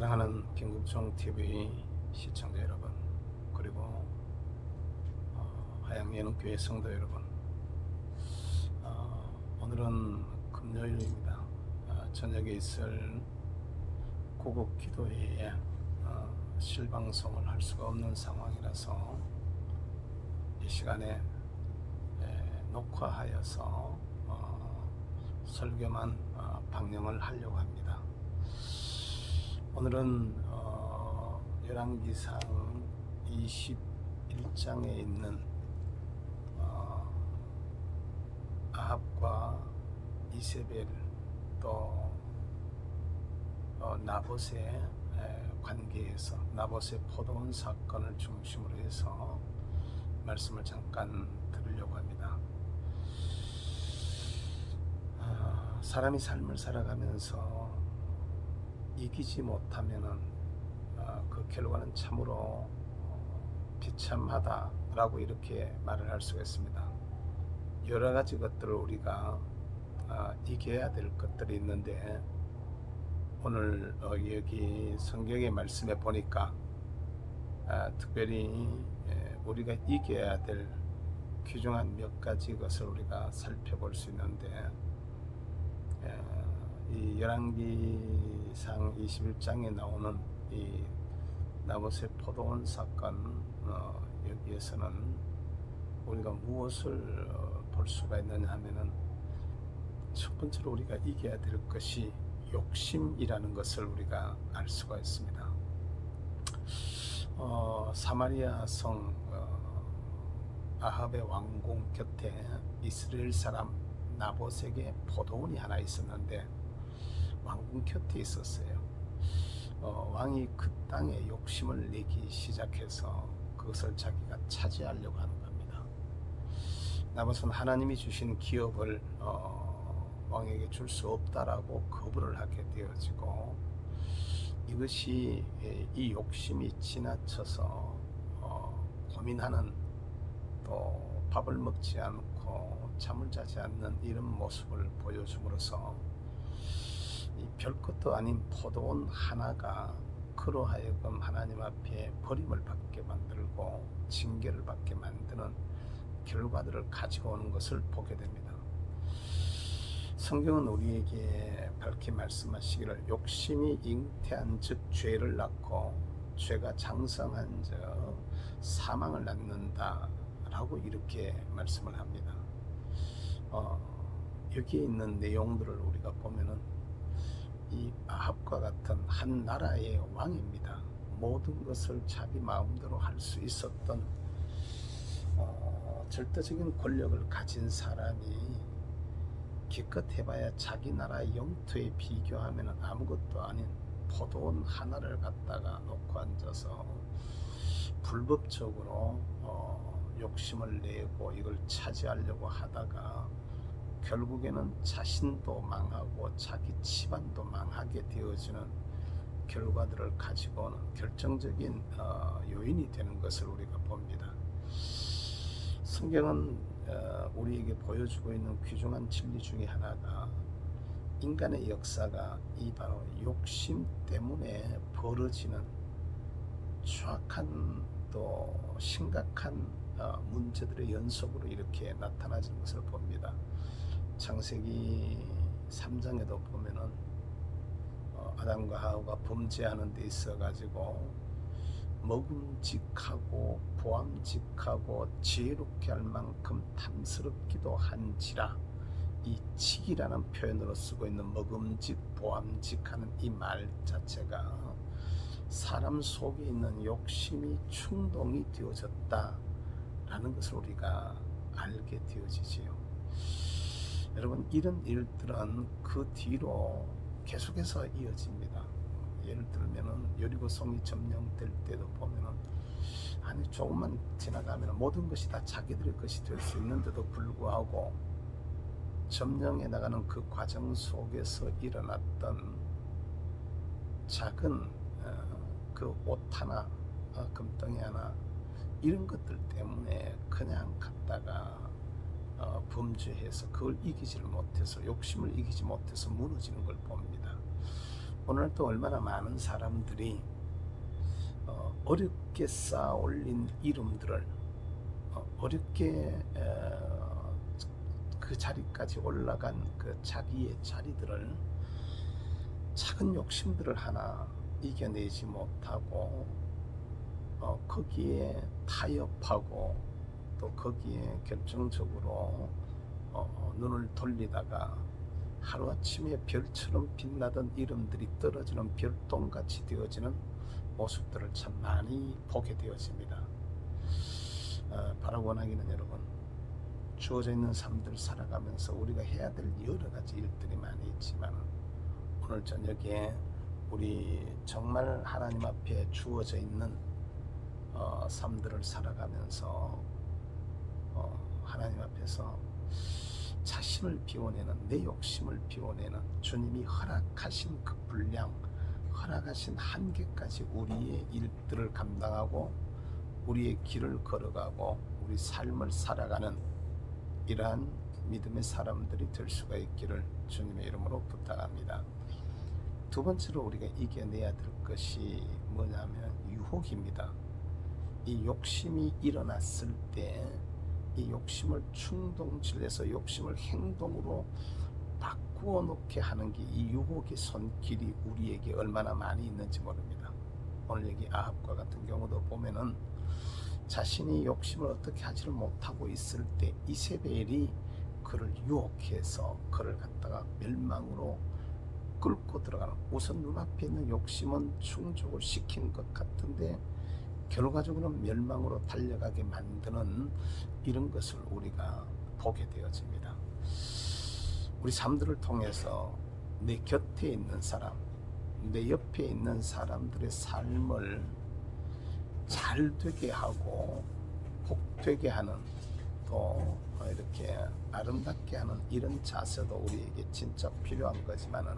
사랑하는 김국종 TV 시청자 여러분 그리고 어, 하양예능교회 성도 여러분 어, 오늘은 금요일입니다 어, 저녁에 있을 고국 기도회에 어, 실방송을 할 수가 없는 상황이라서 이 시간에 에, 녹화하여서 어, 설교만 어, 방영을 하려고 합니다. 오늘은 어, 열왕기상 21장에 있는 어, 아합과 이세벨 또 어, 나봇의 에, 관계에서 나봇의 포도원 사건을 중심으로 해서 말씀을 잠깐 들으려고 합니다. 아, 사람이 삶을 살아가면서 이기지 못하면은 아, 그 결과는 참으로 어, 비참하다라고 이렇게 말을 할 수가 있습니다. 여러 가지 것들을 우리가 아, 이겨야 될 것들이 있는데 오늘 어, 여기 성경의 말씀에 보니까 아, 특별히 예, 우리가 이겨야 될 귀중한 몇 가지 것을 우리가 살펴볼 수 있는데 예, 이 열왕기 상 21장에 나오는 이 나봇의 포도원 사건 어, 여기에서는 우리가 무엇을 어, 볼 수가 있느냐 하면은 첫 번째로 우리가 이겨야 될 것이 욕심이라는 것을 우리가 알 수가 있습니다. 어, 사마리아 성 어, 아합의 왕궁 곁에 이스라엘 사람 나봇에게 포도원이 하나 있었는데 왕궁 곁에 있었어요. 어, 왕이 그 땅에 욕심을 내기 시작해서 그것을 자기가 차지하려고 하는 겁니다. 나봇은 하나님이 주신 기업을 어, 왕에게 줄 수 없다라고 거부를 하게 되어지고 이것이 에, 이 욕심이 지나쳐서 어, 고민하는 또 밥을 먹지 않고 잠을 자지 않는 이런 모습을 보여줌으로써 이 별것도 아닌 포도원 하나가 그로 하여금 하나님 앞에 버림을 받게 만들고 징계를 받게 만드는 결과들을 가지고 오는 것을 보게 됩니다. 성경은 우리에게 밝히 말씀하시기를 욕심이 잉태한 즉 죄를 낳고 죄가 장성한 즉 사망을 낳는다 라고 이렇게 말씀을 합니다. 어, 여기에 있는 내용들을 우리가 보면은 이 아합과 같은 한 나라의 왕입니다. 모든 것을 자기 마음대로 할 수 있었던 어, 절대적인 권력을 가진 사람이 기껏 해봐야 자기 나라 영토에 비교하면 아무것도 아닌 포도원 하나를 갖다가 놓고 앉아서 불법적으로 어, 욕심을 내고 이걸 차지하려고 하다가 결국에는 자신도 망하고 자기 집안도 망하게 되어지는 결과들을 가지고 오는 결정적인 어, 요인이 되는 것을 우리가 봅니다. 성경은 어, 우리에게 보여주고 있는 귀중한 진리 중에 하나가 인간의 역사가 이 바로 욕심 때문에 벌어지는 추악한 또 심각한 어, 문제들의 연속으로 이렇게 나타나는 것을 봅니다. 창세기 3장에도 보면은 어, 아담과 하와가 범죄하는 데 있어 가지고 먹음직하고 보암직하고 지혜롭게 할 만큼 탐스럽기도 한지라 이 직이라는 표현으로 쓰고 있는 먹음직 보암직하는 이 말 자체가 사람 속에 있는 욕심이 충동이 되어졌다 라는 것을 우리가 알게 되어지지요. 여러분 이런 일들은 그 뒤로 계속해서 이어집니다. 예를 들면은 여리고 성이 점령될 때도 보면은 아니 조금만 지나가면 모든 것이 다 자기들의 것이 될 수 있는데도 불구하고 점령해 나가는 그 과정 속에서 일어났던 작은 어, 그옷 하나 어, 금덩이 하나 이런 것들 때문에 그냥 갔다가 어, 범죄해서 그걸 이기지를 못해서 욕심을 이기지 못해서 무너지는 걸 봅니다. 오늘도 얼마나 많은 사람들이 어, 어렵게 쌓아 올린 이름들을 어, 어렵게 어, 그 자리까지 올라간 그 자기의 자리들을 작은 욕심들을 하나 이겨내지 못하고 어, 거기에 타협하고 또 거기에 결정적으로 어, 눈을 돌리다가 하루아침에 별처럼 빛나던 이름들이 떨어지는 별똥같이 되어지는 모습들을 참 많이 보게 되어집니다. 어, 바라고 원하기는 여러분 주어져 있는 삶들 살아가면서 우리가 해야 될 여러 가지 일들이 많이 있지만 오늘 저녁에 우리 정말 하나님 앞에 주어져 있는 어, 삶들을 살아가면서 어, 하나님 앞에서 자신을 비워내는 내 욕심을 비워내는 주님이 허락하신 그 분량 허락하신 한계까지 우리의 일들을 감당하고 우리의 길을 걸어가고 우리 삶을 살아가는 이러한 믿음의 사람들이 될 수가 있기를 주님의 이름으로 부탁합니다. 두 번째로 우리가 이겨내야 될 것이 뭐냐면 유혹입니다. 이 욕심이 일어났을 때 이 욕심을 충동질해서 욕심을 행동으로 바꾸어 놓게 하는 게 이 유혹의 손길이 우리에게 얼마나 많이 있는지 모릅니다. 오늘 여기 아합과 같은 경우도 보면은 자신이 욕심을 어떻게 하지를 못하고 있을 때 이세벨이 그를 유혹해서 그를 갖다가 멸망으로 끌고 들어가는 우선 눈앞에 있는 욕심은 충족을 시킨 것 같은데 결과적으로는 멸망으로 달려가게 만드는 이런 것을 우리가 보게 되어집니다. 우리 삶들을 통해서 내 곁에 있는 사람, 내 옆에 있는 사람들의 삶을 잘 되게 하고 복되게 하는 또 이렇게 아름답게 하는 이런 자세도 우리에게 진짜 필요한 거지만은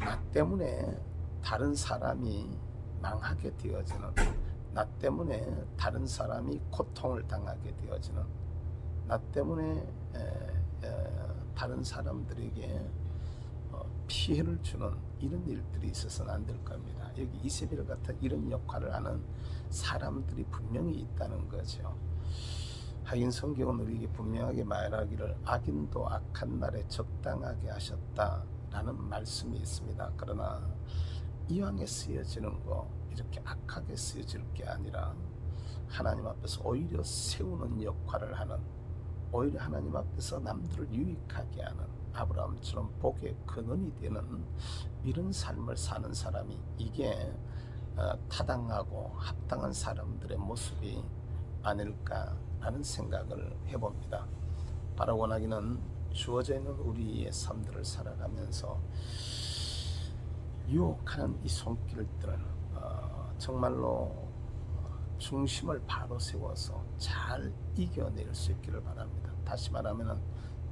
나 때문에 다른 사람이 망하게 되어지는 나 때문에 다른 사람이 고통을 당하게 되어지는 나 때문에 에, 에, 다른 사람들에게 어, 피해를 주는 이런 일들이 있어서는 안 될 겁니다. 여기 이세벨 같은 이런 역할을 하는 사람들이 분명히 있다는 거죠. 하긴 성경은 우리에게 분명하게 말하기를 악인도 악한 날에 적당하게 하셨다라는 말씀이 있습니다. 그러나 이왕에 쓰여지는 거 이렇게 악하게 쓰여질 게 아니라 하나님 앞에서 오히려 세우는 역할을 하는 오히려 하나님 앞에서 남들을 유익하게 하는 아브라함처럼 복의 근원이 되는 이런 삶을 사는 사람이 이게 어, 타당하고 합당한 사람들의 모습이 아닐까라는 생각을 해봅니다. 바로 원하기는 주어져 있는 우리의 삶들을 살아가면서 유혹하는 이 손길들을 어, 정말로 중심을 바로 세워서 잘 이겨낼 수 있기를 바랍니다. 다시 말하면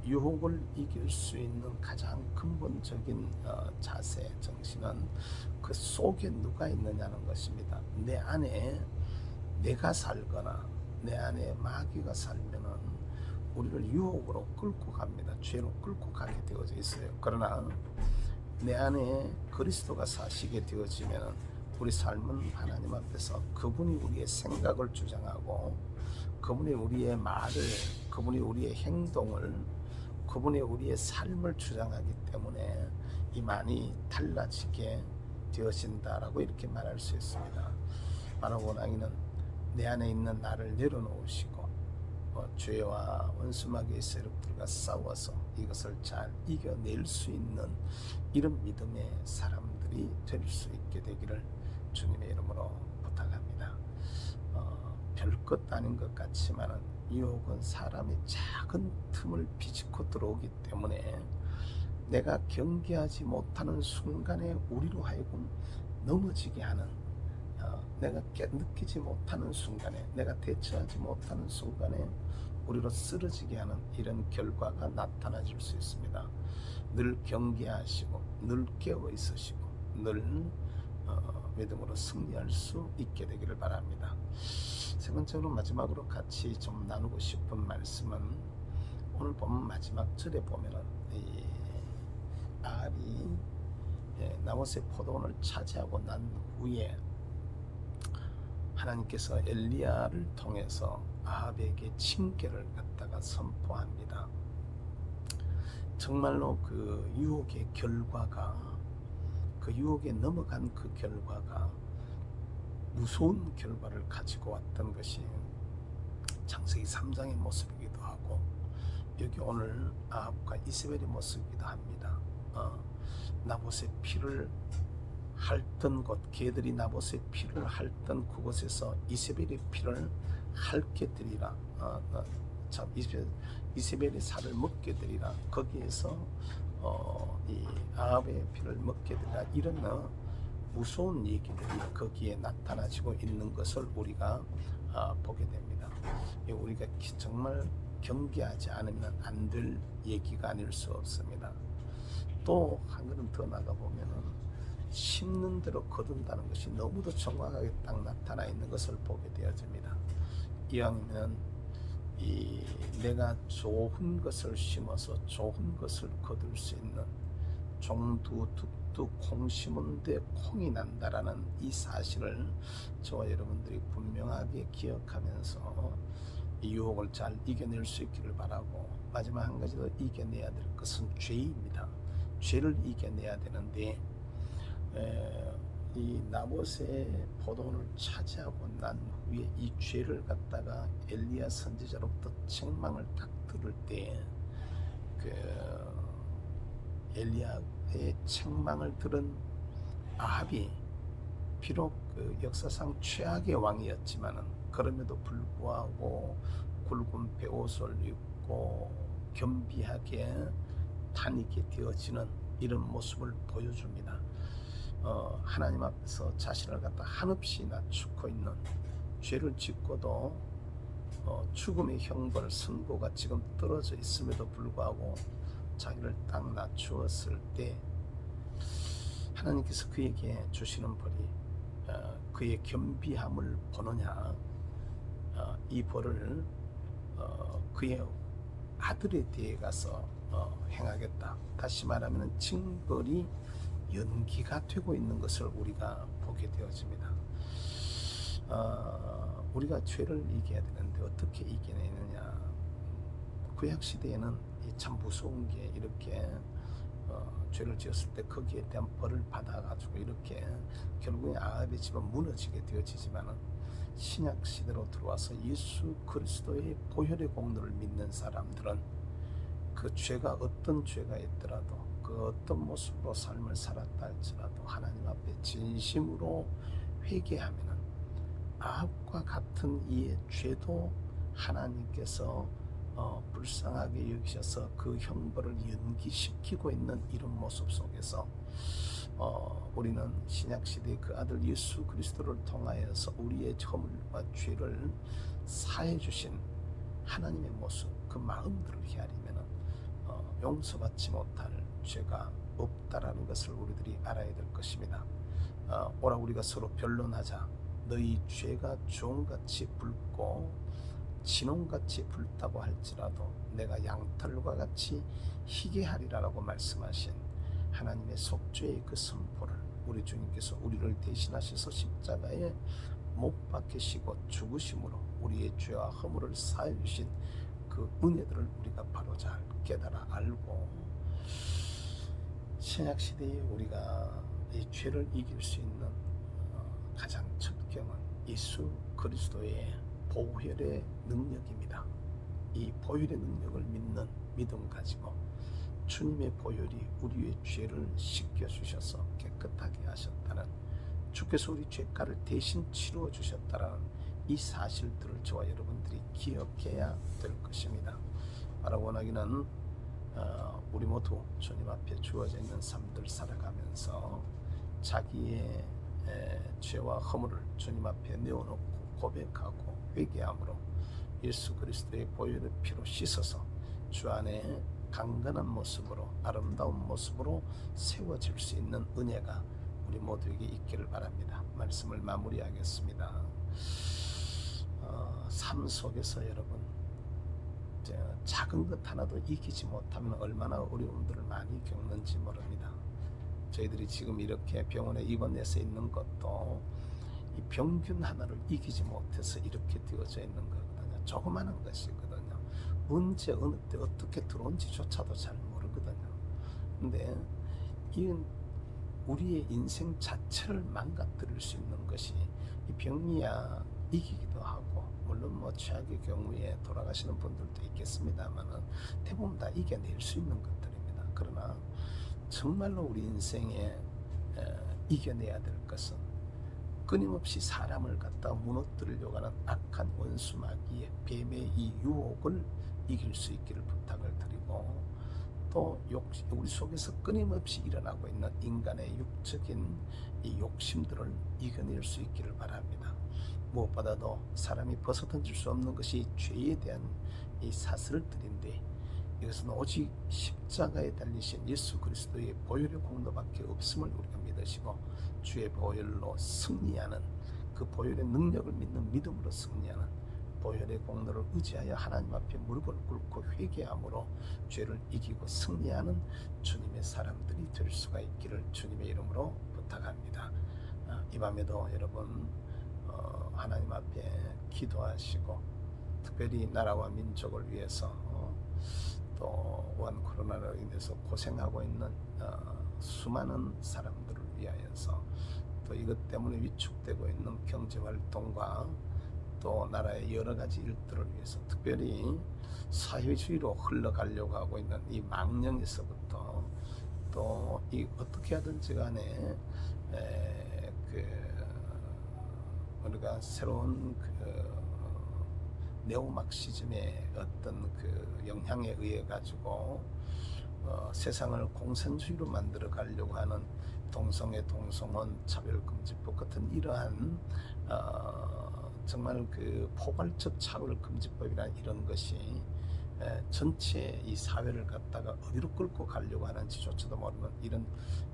유혹을 이길 수 있는 가장 근본적인 어, 자세, 정신은 그 속에 누가 있느냐는 것입니다. 내 안에 내가 살거나 내 안에 마귀가 살면은 우리를 유혹으로 끌고 갑니다. 죄로 끌고 가게 되어져 있어요. 그러나 내 안에 그리스도가 사시게 되어지면 우리 삶은 하나님 앞에서 그분이 우리의 생각을 주장하고 그분이 우리의 말을 그분이 우리의 행동을 그분이 우리의 삶을 주장하기 때문에 이 많이 달라지게 되어진다라고 이렇게 말할 수 있습니다. 바로 원하기는 내 안에 있는 나를 내려놓으시고 어, 죄와 원수마귀의 세력들과 싸워서 이것을 잘 이겨낼 수 있는 이런 믿음의 사람들이 될 수 있게 되기를 주님의 이름으로 부탁합니다. 어, 별것 아닌 것 같지만은 유혹은 사람의 작은 틈을 비집고 들어오기 때문에 내가 경계하지 못하는 순간에 우리로 하여금 넘어지게 하는 어, 내가 깨, 느끼지 못하는 순간에 내가 대처하지 못하는 순간에 우리로 쓰러지게 하는 이런 결과가 나타나질 수 있습니다. 늘 경계하시고 늘 깨어 있으시고 늘 어, 믿음으로 승리할 수 있게 되기를 바랍니다. 세 번째로 마지막으로 같이 좀 나누고 싶은 말씀은 오늘 보면 마지막 절에 보면은 이 아합이 예, 나봇의 포도원을 차지하고 난 후에 하나님께서 엘리야를 통해서 아합에게 징계를 갖다가 선포합니다. 정말로 그 유혹의 결과가 그 유혹에 넘어간 그 결과가 무서운 결과를 가지고 왔던 것이 창세기 3장의 모습이기도 하고 여기 오늘 아합과 이스벨의 모습이기도 합니다. 어, 나봇의 피를 핥던 곳, 개들이 나봇의 피를 핥던 그곳에서 이세벨의 피를 핥게 되리라. 어, 어, 참 이세벨, 이세벨의 살을 먹게 되리라. 거기에서 어, 이 아합의 피를 먹게 되리라. 이런 어, 무서운 얘기들이 거기에 나타나지고 있는 것을 우리가 어, 보게 됩니다. 이 우리가 기- 정말 경계하지 않으면 안 될 얘기가 아닐 수 없습니다. 또 한 걸음 더 나가 보면은 심는 대로 거둔다는 것이 너무도 정확하게 딱 나타나 있는 것을 보게 되어집니다. 이왕이면 이 내가 좋은 것을 심어서 좋은 것을 거둘 수 있는 종두 둑두 콩 심은데 콩이 난다라는 이 사실을 저와 여러분들이 분명하게 기억하면서 이 유혹을 잘 이겨낼 수 있기를 바라고 마지막 한 가지 더 이겨내야 될 것은 죄입니다. 죄를 이겨내야 되는데 에, 이 나봇의 포도원을 차지하고 난 후에 이 죄를 갖다가 엘리야 선지자로부터 책망을 딱 들을 때 그 엘리야의 책망을 들은 아합이 비록 그 역사상 최악의 왕이었지만은 그럼에도 불구하고 굵은 베옷을 입고 겸비하게 다니게 되어지는 이런 모습을 보여줍니다. 어, 하나님 앞에서 자신을 갖다 한없이 낮추고 있는 죄를 짓고도 어, 죽음의 형벌 선고가 지금 떨어져 있음에도 불구하고 자기를 딱 낮추었을 때 하나님께서 그에게 주시는 벌이 어, 그의 겸비함을 보느냐 어, 이 벌을 어, 그의 아들에 대해 가서 어, 행하겠다. 다시 말하면 징벌이 연기가 되고 있는 것을 우리가 보게 되어집니다. 어, 우리가 죄를 이겨야 되는데 어떻게 이겨내느냐? 구약 시대에는 이참 무서운 게 이렇게 어, 죄를 지었을 때 거기에 대한 벌을 받아가지고 이렇게 결국에 아합의 집은 무너지게 되어지지만은 신약 시대로 들어와서 예수 그리스도의 보혈의 공로를 믿는 사람들은 그 죄가 어떤 죄가 있더라도 그 어떤 모습으로 삶을 살았다 할지라도 하나님 앞에 진심으로 회개하면은 아합과 같은 이의 죄도 하나님께서 어, 불쌍하게 여기셔서 그 형벌을 연기시키고 있는 이런 모습 속에서 어, 우리는 신약 시대의 그 아들 예수 그리스도를 통하여서 우리의 허물과 죄를 사해 주신 하나님의 모습 그 마음들을 헤아리면 어, 용서받지 못할 죄가 없다라는 것을 우리들이 알아야 될 것입니다. 어, 오라 우리가 서로 변론하자. 너희 죄가 종같이 붉고 진홍같이 붉다고 할지라도 내가 양털과 같이 희게 하리라라고 말씀하신 하나님의 속죄의 그 선포를 우리 주님께서 우리를 대신하셔서 십자가에 못 박히시고 죽으심으로 우리의 죄와 허물을 사해 주신 그 은혜들을 우리가 바로 잘 깨달아 알고 신약 시대에 우리가 이 죄를 이길 수 있는 어, 가장 첫 경은 예수 그리스도의 보혈의 능력입니다. 이 보혈의 능력을 믿는 믿음 가지고 주님의 보혈이 우리의 죄를 씻겨 주셔서 깨끗하게 하셨다는 주께서 우리 죄가를 대신 치루어 주셨다는 이 사실들을 저와 여러분들이 기억해야 될 것입니다. 바로 원하기는 어, 우리 모두 주님 앞에 주어져 있는 삶들 살아가면서 자기의 에, 죄와 허물을 주님 앞에 내어놓고 고백하고 회개함으로 예수 그리스도의 보혈의 피로 씻어서 주 안에 강건한 모습으로 아름다운 모습으로 세워질 수 있는 은혜가 우리 모두에게 있기를 바랍니다. 말씀을 마무리하겠습니다. 어, 삶 속에서 여러분 작은 것 하나도 이기지 못하면 얼마나 어려움들을 많이 겪는지 모릅니다. 저희들이 지금 이렇게 병원에 입원해서 있는 것도 이 병균 하나를 이기지 못해서 이렇게 되어져 있는 거거든요. 조그마한 것이거든요. 언제 어느 때 어떻게 들어온지조차도 잘 모르거든요. 근데 이 우리의 인생 자체를 망가뜨릴 수 있는 것이 이 병이야 이기기도 하고 물론 뭐 최악의 경우에 돌아가시는 분들도 있겠습니다만은 대부분 다 이겨낼 수 있는 것들입니다. 그러나 정말로 우리 인생에 에, 이겨내야 될 것은 끊임없이 사람을 갖다 무너뜨리려고 하는 악한 원수 마귀의 뱀의 이 유혹을 이길 수 있기를 부탁을 드리고 또 욕, 우리 속에서 끊임없이 일어나고 있는 인간의 육적인 이 욕심들을 이겨낼 수 있기를 바랍니다. 무엇보다도 사람이 벗어던질 수 없는 것이 죄에 대한 이 사슬들인데 이것은 오직 십자가에 달리신 예수 그리스도의 보혈의 공로밖에 없음을 우리가 믿으시고 주의 보혈로 승리하는 그 보혈의 능력을 믿는 믿음으로 승리하는 보혈의 공로를 의지하여 하나님 앞에 무릎을 꿇고 회개함으로 죄를 이기고 승리하는 주님의 사람들이 될 수가 있기를 주님의 이름으로 부탁합니다. 아, 이 밤에도 여러분 어, 하나님 앞에 기도하시고 특별히 나라와 민족을 위해서 어, 또원 코로나로 인해서 고생하고 있는 어, 수많은 사람들을 위하여서 또 이것 때문에 위축되고 있는 경제 활동과 또 나라의 여러 가지 일들을 위해서 특별히 사회주의로 흘러가려고 하고 있는 이 망령에서부터 또 이 어떻게 하든지 간에 에, 그 우리가 새로운 그 네오막시즘의 어떤 그 영향에 의해 가지고 어, 세상을 공산주의로 만들어 가려고 하는 동성애, 동성혼, 차별금지법 같은 이러한 어, 정말 그 포괄적 차별금지법이란 이런 것이 에, 전체 이 사회를 갖다가 어디로 끌고 가려고 하는지조차도 모르는 이런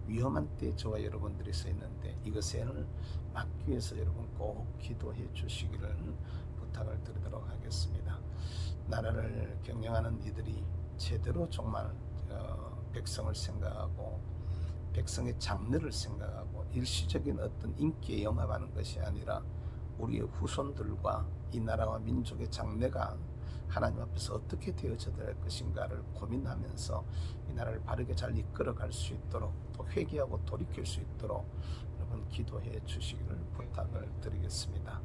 위험한 때에 저와 여러분들이 서 있는데 이것을 막기 위해서 여러분 꼭 기도해 주시기를 부탁을 드리도록 하겠습니다. 나라를 경영하는 이들이 제대로 정말 어, 백성을 생각하고 백성의 장래를 생각하고 일시적인 어떤 인기에 영합하는 것이 아니라 우리의 후손들과 이 나라와 민족의 장래가 하나님 앞에서 어떻게 되어져야 될 것인가를 고민하면서 이 나라를 바르게 잘 이끌어갈 수 있도록 또 회개하고 돌이킬 수 있도록 여러분 기도해 주시기를 부탁을 드리겠습니다.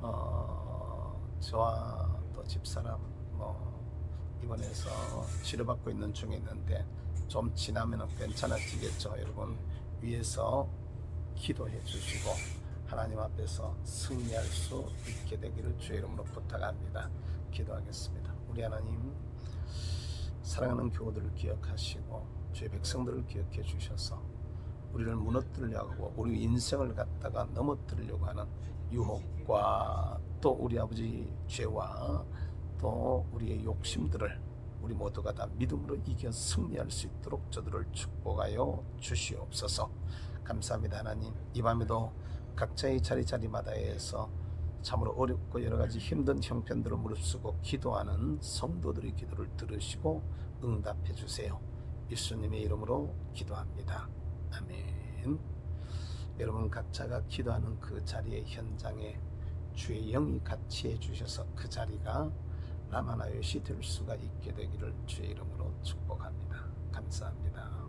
어, 저와 또 집사람 뭐 입원해서 치료받고 있는 중에 있는데 좀 지나면 괜찮아지겠죠. 여러분 위에서 기도해 주시고 하나님 앞에서 승리할 수 있게 되기를 주의 이름으로 부탁합니다. 기도하겠습니다. 우리 하나님 사랑하는 교우들을 기억하시고 주의 백성들을 기억해 주셔서 우리를 무너뜨리려고 우리 인생을 갖다가 넘어뜨리려고 하는 유혹과 또 우리 아버지 죄와 또 우리의 욕심들을 우리 모두가 다 믿음으로 이겨 승리할 수 있도록 저들을 축복하여 주시옵소서. 감사합니다 하나님. 이 밤에도 각자의 자리 자리마다에서 참으로 어렵고 여러 가지 힘든 형편들을 무릅쓰고 기도하는 성도들의 기도를 들으시고 응답해 주세요. 예수님의 이름으로 기도합니다. 아멘. 여러분 각자가 기도하는 그 자리의 현장에 주의 영이 같이 해주셔서 그 자리가 라마나요시 될 수가 있게 되기를 주의 이름으로 축복합니다. 감사합니다.